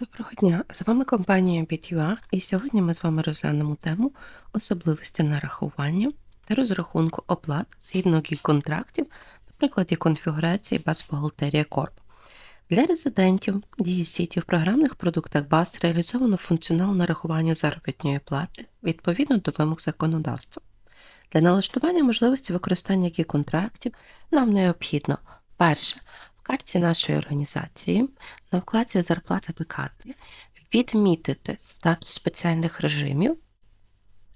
Доброго дня! З вами компанія BitUA і сьогодні ми з вами розглянемо тему особливості нарахування та розрахунку оплат згідно гік-контрактів на прикладі конфігурації баз бухгалтерія Corp. Для резидентів дії сіті в програмних продуктах баз реалізовано функціонал нарахування заробітної плати відповідно до вимог законодавства. Для налаштування можливості використання гік-контрактів нам необхідно перше карті нашої організації на вкладці зарплата та відмітити статус спеціальних режимів.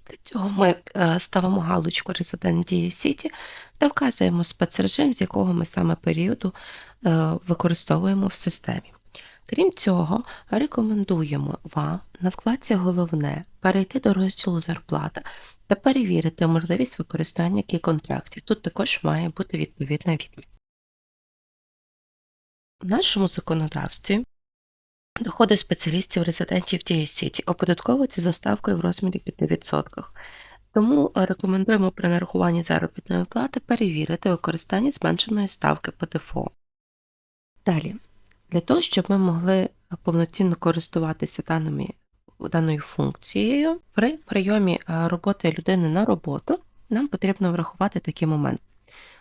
Для цього ми е, ставимо галочку Resident Дії Сіті та вказуємо спецрежим, з якого ми саме періоду е, використовуємо в системі. Крім цього, рекомендуємо вам на вкладці Головне перейти до розділу Зарплата та перевірити можливість використання кі-контрактів. Тут також має бути відповідна відповідь. В нашому законодавстві доходи спеціалістів резидентів дії Сіті оподатковуються за ставкою в розмірі 5%. Тому рекомендуємо при нарахуванні заробітної плати перевірити використання зменшеної ставки ПДФО. Далі, для того, щоб ми могли повноцінно користуватися даними, даною функцією, при прийомі е, роботи людини на роботу нам потрібно врахувати такі моменти.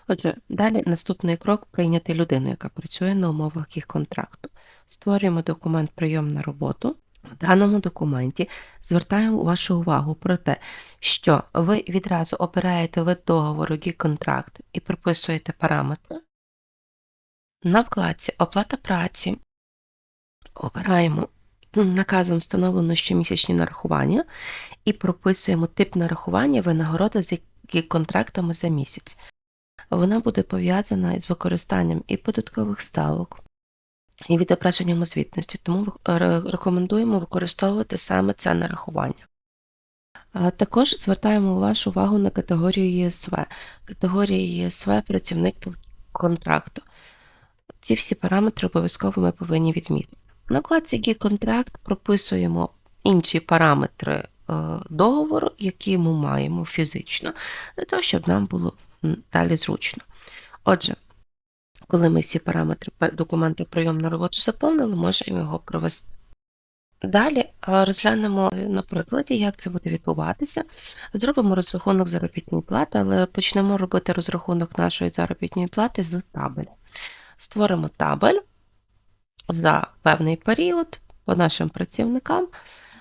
Отже, далі наступний крок прийняти людину, яка працює на умовах їх контракту. Створюємо документ прийом на роботу. В даному документі звертаємо вашу увагу про те, що ви відразу обираєте вид договору гік-контракт і прописуєте параметри. На вкладці Оплата праці обираємо наказом встановлено щомісячні нарахування і прописуємо тип нарахування винагорода з гік-контрактами за місяць вона буде пов'язана із використанням і податкових ставок, і відображенням звітності, тому рекомендуємо використовувати саме це нарахування. Також звертаємо вашу увагу на категорію ЄСВ. Категорія ЄСВ працівник контракту. Ці всі параметри обов'язково ми повинні відмітити. На вкладці «Гі-контракт» прописуємо інші параметри е, договору, які ми маємо фізично, для того, щоб нам було далі зручно. Отже, коли ми всі параметри документу прийом на роботу заповнили, можемо його провести. Далі розглянемо на прикладі, як це буде відбуватися. Зробимо розрахунок заробітної плати, але почнемо робити розрахунок нашої заробітної плати з табеля. Створимо табель за певний період по нашим працівникам.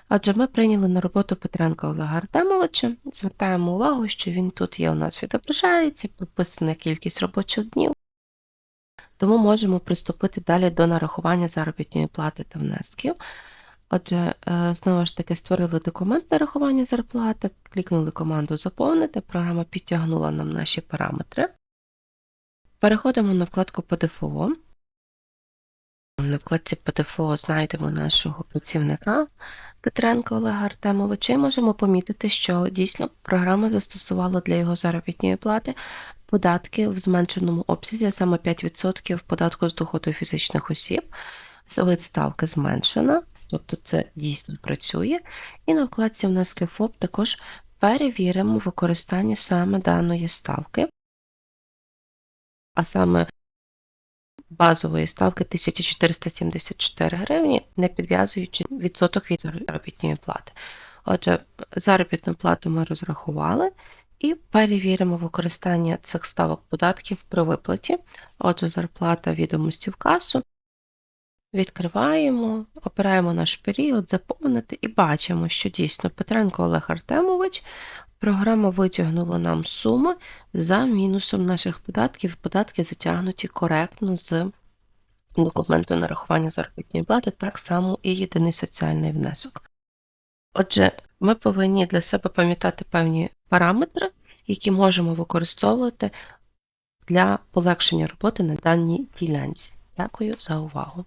Адже ми прийняли на роботу Петренка Олега Артемовича. Звертаємо увагу, що він тут є у нас відображається, прописана кількість робочих днів. Тому можемо приступити далі до нарахування заробітної плати та внесків. Отже, е, знову ж таки, створили документ нарахування зарплати, клікнули команду Заповнити, програма підтягнула нам наші параметри. Переходимо на вкладку ПДФО. На вкладці ПДФО знайдемо нашого працівника. Петренка Олега Артемовича, і можемо помітити, що дійсно програма застосувала для його заробітної плати податки в зменшеному обсязі, а саме 5% податку з доходу фізичних осіб. Вид ставки зменшена, тобто це дійсно працює. І на вкладці внески ФОП також перевіримо використання саме даної ставки, а саме базової ставки 1474 гривні, не підв'язуючи відсоток від заробітної плати. Отже, заробітну плату ми розрахували і перевіримо використання цих ставок податків при виплаті. Отже, зарплата відомості в касу. Відкриваємо, обираємо наш період, заповнити і бачимо, що дійсно Петренко Олег Артемович програма витягнула нам суми за мінусом наших податків. Податки затягнуті коректно з документу нарахування заробітної плати, так само і єдиний соціальний внесок. Отже, ми повинні для себе пам'ятати певні параметри, які можемо використовувати для полегшення роботи на даній ділянці. Дякую за увагу.